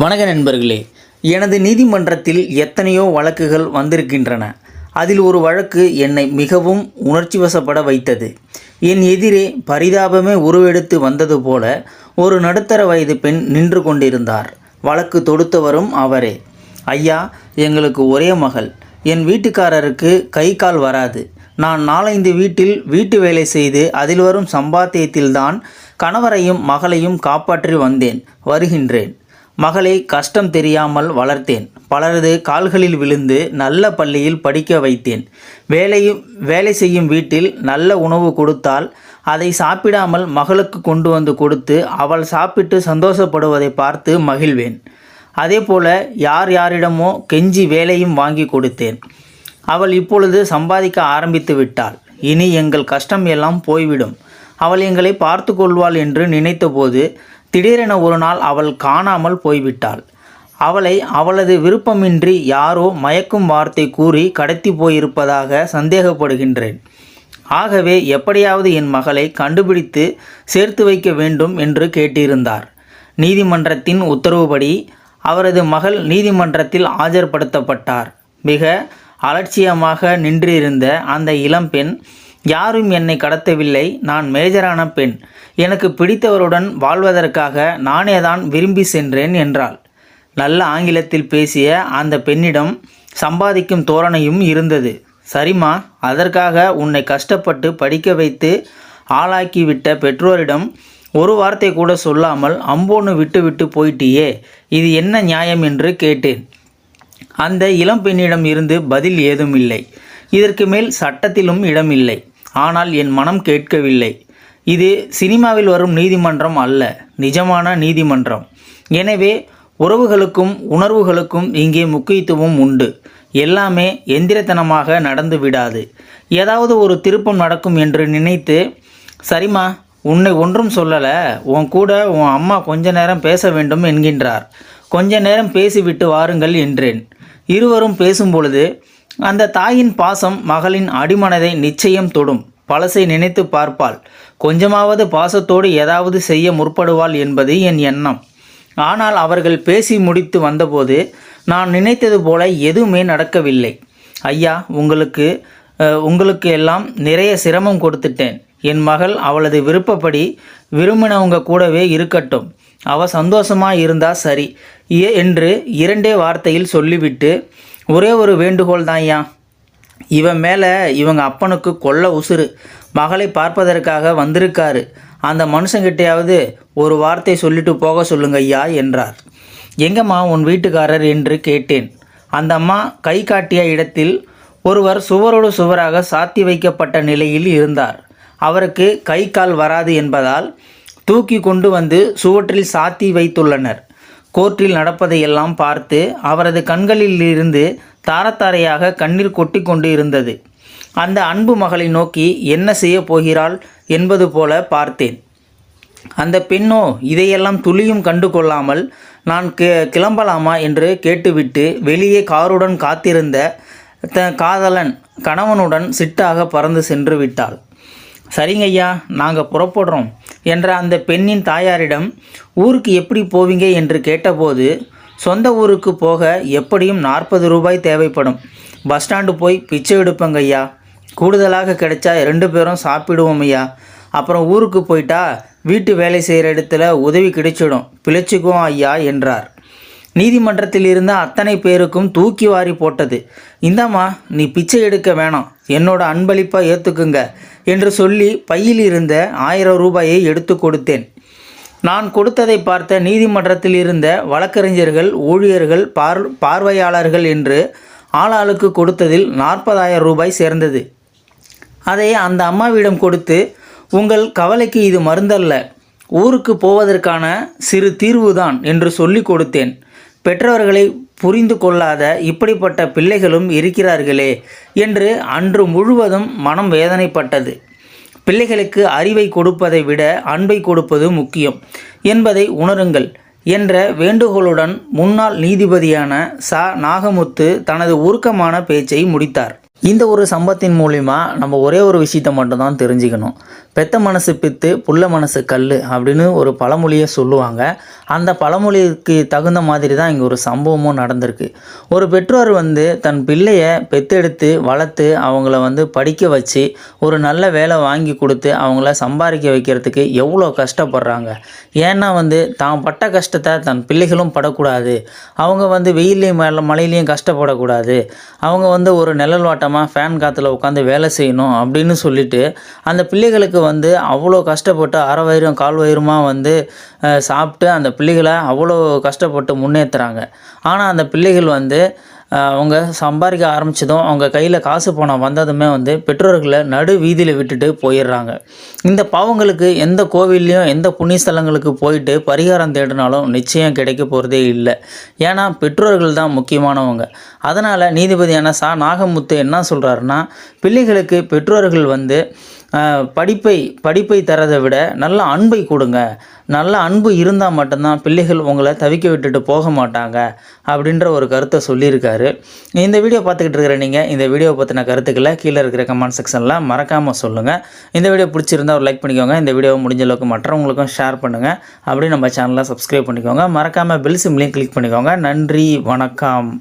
வணக்க நண்பர்களே எனது நீதிமன்றத்தில் எத்தனையோ வழக்குகள் வந்திருக்கின்றன. அதில் ஒரு வழக்கு என்னை மிகவும் உணர்ச்சிவசப்பட வைத்தது. என் எதிரே பரிதாபமே உருவெடுத்து வந்தது போல ஒரு நடுத்தர வயது பெண் நின்று கொண்டிருந்தார். வழக்கு தொடுத்தவரும் அவரே. ஐயா எங்களுக்கு ஒரே மகள். என் வீட்டுக்காரருக்கு கை கால் வராது. நான் நாலைந்து வீட்டில் வீட்டு வேலை செய்து அதில் வரும் சம்பாத்தியத்தில்தான் கணவரையும் மகளையும் காப்பாற்றி வந்தேன். வருகின்றேன். மகளை கஷ்டம் தெரியாமல் வளர்த்தேன். பலரது கால்களில் விழுந்து நல்ல பள்ளியில் படிக்க வைத்தேன். வேலையும் வேலை செய்யும் வீட்டில் நல்ல உணவு கொடுத்தால் அதை சாப்பிடாமல் மகளுக்கு கொண்டு வந்து கொடுத்து அவள் சாப்பிட்டு சந்தோஷப்படுவதை பார்த்து மகிழ்வேன். அதேபோல யார் யாரிடமோ கெஞ்சி வேலையும் வாங்கி கொடுத்தேன். அவள் இப்பொழுது சம்பாதிக்க ஆரம்பித்து விட்டாள். இனி எங்கள் கஷ்டம் எல்லாம் போய்விடும். அவள் எங்களை பார்த்து கொள்வாள் என்று நினைத்தபோது திடீரென ஒரு நாள் அவள் காணாமல் போய்விட்டாள். அவளை அவளது விருப்பமின்றி யாரோ மயக்கும் வார்த்தை கூறி கடத்தி போயிருப்பதாக சந்தேகப்படுகின்றேன். ஆகவே எப்படியாவது என் மகளை கண்டுபிடித்து சேர்த்து வைக்க வேண்டும் என்று கேட்டிருந்தார். நீதிமன்றத்தின் உத்தரவுப்படி அவரது மகள் நீதிமன்றத்தில் ஆஜர்படுத்தப்பட்டார். மிக அலட்சியமாக நின்றிருந்த அந்த இளம்பெண் யாரும் என்னை கடத்தவில்லை நான் மேஜரான பெண். எனக்கு பிடித்தவருடன் வாழ்வதற்காக நானே தான் விரும்பி சென்றேன் என்றாள். நல்ல ஆங்கிலத்தில் பேசிய அந்த பெண்ணிடம் சம்பாதிக்கும் தோரணையும் இருந்தது. சரிம்மா அதற்காக உன்னை கஷ்டப்பட்டு படிக்க வைத்து ஆளாக்கிவிட்ட பெற்றோரிடம் ஒரு வார்த்தை கூட சொல்லாமல் அம்போன்னு விட்டு விட்டு போயிட்டியே இது என்ன நியாயம் என்று கேட்டேன். அந்த இளம்பெண்ணிடம் இருந்து பதில் ஏதும் இல்லை இதற்கு மேல் சட்டத்திலும் இடமில்லை. ஆனால் என் மனம் கேட்கவில்லை. இது சினிமாவில் வரும் நீதிமன்றம் அல்ல நிஜமான நீதிமன்றம். எனவே உறவுகளுக்கும் உணர்வுகளுக்கும் இங்கே முக்கியத்துவம் உண்டு. எல்லாமே எந்திரத்தனமாக நடந்து விடாது. ஏதாவது ஒரு திருப்பம் நடக்கும் என்று நினைத்து சரிம்மா உன்னை ஒன்றும் சொல்லலை. உன் கூட உன் அம்மா கொஞ்ச நேரம் பேச வேண்டும் என்கின்றார். கொஞ்ச நேரம் பேசிவிட்டு வாருங்கள் என்றேன். இருவரும் பேசும்பொழுது அந்த தாயின் பாசம் மகளின் அடிமனதை நிச்சயம் தொடும். பழசை நினைத்து பார்ப்பாள். கொஞ்சமாவது பாசத்தோடு ஏதாவது செய்ய முற்படுவாள் என்பது என் எண்ணம். ஆனால் அவர்கள் பேசி முடித்து வந்தபோது நான் நினைத்தது போல எதுவுமே நடக்கவில்லை. ஐயா உங்களுக்கு உங்களுக்கு எல்லாம் நிறைய சிரமம் கொடுத்துட்டேன். என் மகள் அவளது விருப்பப்படி விரும்பினவங்க கூடவே இருக்கட்டும். அவ சந்தோஷமாக இருந்தா சரி. ஏ- என்று இரண்டே வார்த்தையில் சொல்லிவிட்டு ஒரே ஒரு வேண்டுகோள் தான் ஐயா இவன் மேலே இவங்க அப்பனுக்கு கொல்ல உசுறு. மகளை பார்ப்பதற்காக வந்திருக்காரு. அந்த மனுஷங்கிட்டையாவது ஒரு வார்த்தை சொல்லிட்டு போக சொல்லுங்க ஐயா என்றார். எங்கம்மா உன் வீட்டுக்காரர் என்று கேட்டேன். அந்த அம்மா கை காட்டிய இடத்தில் ஒருவர் சுவரோடு சுவராக சாத்தி வைக்கப்பட்ட நிலையில் இருந்தார். அவருக்கு கை கால் வராது என்பதால் தூக்கி கொண்டு வந்து சுவற்றில் சாத்தி வைத்துள்ளனர். கோர்ட்டில் நடப்பதையெல்லாம் பார்த்து அவரது கண்களில் இருந்து தாரத்தாரையாக கண்ணீர் கொட்டி கொண்டு இருந்தது அந்த அன்பு மகளை நோக்கி என்ன செய்ய போகிறாள் என்பது போல பார்த்தேன். அந்த பெண்ணோ இதையெல்லாம் துளியும் கண்டு கொள்ளாமல் நான் கி கிளம்பலாமா? என்று கேட்டுவிட்டு வெளியே காருடன் காத்திருந்த த காதலன் கணவனுடன் சிட்டாக பறந்து சென்று விட்டாள். சரிங்க ஐயா நாங்கள் புறப்படுறோம் என்ற அந்த பெண்ணின் தாயாரிடம் ஊருக்கு எப்படி போவீங்க? என்று கேட்டபோது சொந்த ஊருக்கு போக எப்படியும் நாற்பது ரூபாய் தேவைப்படும். பஸ் ஸ்டாண்டு போய் பிச்சை எடுப்பங்க ஐயா. கூடுதலாக கிடைச்சா ரெண்டு பேரும் சாப்பிடுவோம் ஐயா. அப்புறம் ஊருக்கு போயிட்டா வீட்டு வேலை செய்கிற இடத்துல உதவி கிடைச்சிடும். பிழைச்சிக்குவோம் ஐயா என்றார். நீதிமன்றத்தில் இருந்த அத்தனை பேருக்கும் தூக்கி வாரி போட்டது. இந்தாம்மா நீ பிச்சை எடுக்க வேணாம். என்னோட அன்பளிப்பாக ஏற்றுக்குங்க என்று சொல்லி பையில் இருந்த ஆயிரம் ரூபாயை எடுத்து கொடுத்தேன். நான் கொடுத்ததை பார்த்த நீதிமன்றத்தில் இருந்த வழக்கறிஞர்கள் ஊழியர்கள் பார் பார்வையாளர்கள் என்று ஆளாளுக்கு கொடுத்ததில் நாற்பதாயிரம் ரூபாய் சேர்ந்தது. அதை அந்த அம்மாவிடம் கொடுத்து உங்கள் கவலைக்கு இது மருந்தல்ல. ஊருக்கு போவதற்கான சிறு தீர்வுதான் என்று சொல்லி கொடுத்தேன். பெற்றவர்களை புரிந்து கொள்ளாத இப்படிப்பட்ட பிள்ளைகளும் இருக்கிறார்களே என்று அன்று முழுவதும் மனம் வேதனைப்பட்டது. பிள்ளைகளுக்கு அறிவை கொடுப்பதை விட அன்பை கொடுப்பது முக்கியம். என்பதை உணருங்கள். என்ற வேண்டுகோளுடன் முன்னாள் நீதிபதியான ச. நாகமுத்து தனது உருக்கமான பேச்சை முடித்தார். இந்த ஒரு சம்பத்தின் மூலிமா நம்ம ஒரே ஒரு விஷயத்தை மட்டும்தான் தெரிஞ்சுக்கணும். பெத்த மனசு பித்து புள்ள மனசு கல் அப்படின்னு ஒரு பழமொழியை சொல்லுவாங்க. அந்த பழமொழிக்கு தகுந்த மாதிரி தான் இங்கே ஒரு சம்பவமும் நடந்திருக்கு. ஒரு பெற்றோர் வந்து தன் பிள்ளையை பெத்தெடுத்து வளர்த்து அவங்கள வந்து படிக்க வச்சு ஒரு நல்ல வேலை வாங்கி கொடுத்து அவங்கள சம்பாதிக்க வைக்கிறதுக்கு எவ்வளோ கஷ்டப்படுறாங்க. ஏன்னா வந்து தான் பட்ட கஷ்டத்தை தன் பிள்ளைகளும் படக்கூடாது. அவங்க வந்து வெயிலையும் மேலே மழையிலையும் கஷ்டப்படக்கூடாது. அவங்க வந்து ஒரு நிழல் வாட்டமாக ஃபேன் காற்றுல உட்காந்து வேலை செய்யணும் அப்படின்னு சொல்லிட்டு அந்த பிள்ளைகளுக்கு வந்து அவ்வளோ கஷ்டப்பட்டு அரை வயிறும் கால் வயிறுமா வந்து சாப்பிட்டு அந்த பிள்ளைகளை அவ்வளோ கஷ்டப்பட்டு முன்னேற்றுறாங்க ஆனால் அந்த பிள்ளைகள் வந்து அவங்க சம்பாதிக்க ஆரம்பிச்சதும் அவங்க கையில் காசு பணம் வந்ததுமே வந்து பெற்றோர்களை நடு வீதியில் விட்டுட்டு போயிடுறாங்க. இந்த பாவங்களுக்கு எந்த கோவில்லையும் எந்த புண்ணிய ஸ்தலங்களுக்கு போயிட்டு பரிகாரம் தேடினாலும் நிச்சயம் கிடைக்க போகிறதே இல்லை. ஏன்னா பெற்றோர்கள் தான் முக்கியமானவங்க. அதனால் நீதிபதியான சா. நாகமுத்து என்ன சொல்கிறாருன்னா பிள்ளைகளுக்கு பெற்றோர்கள் வந்து படிப்பை படிப்பை தரதை விட நல்ல அன்பை கொடுங்க. நல்ல அன்பு இருந்தால் மட்டும்தான் பிள்ளைகள் உங்களை தவிக்க விட்டுட்டு போக மாட்டாங்க அப்படின்ற ஒரு கருத்தை சொல்லியிருக்காரு. இந்த வீடியோ பார்த்துக்கிட்டு இருக்கிற நீங்கள் இந்த வீடியோ பற்றின கருத்துக்களை கீழே இருக்கிற கமெண்ட் செக்ஷனில் மறக்காமல் சொல்லுங்கள் இந்த வீடியோ பிடிச்சிருந்தா ஒரு லைக் பண்ணிக்கோங்க. இந்த வீடியோவை முடிஞ்ச அளவுக்கு மற்றவங்களுக்கும் ஷேர் பண்ணுங்கள் அப்படியே நம்ம சேனலை சப்ஸ்கிரைப் பண்ணிக்கோங்க. மறக்காமல் பெல் சிம்லையும் கிளிக் பண்ணிக்கோங்க. நன்றி வணக்கம்.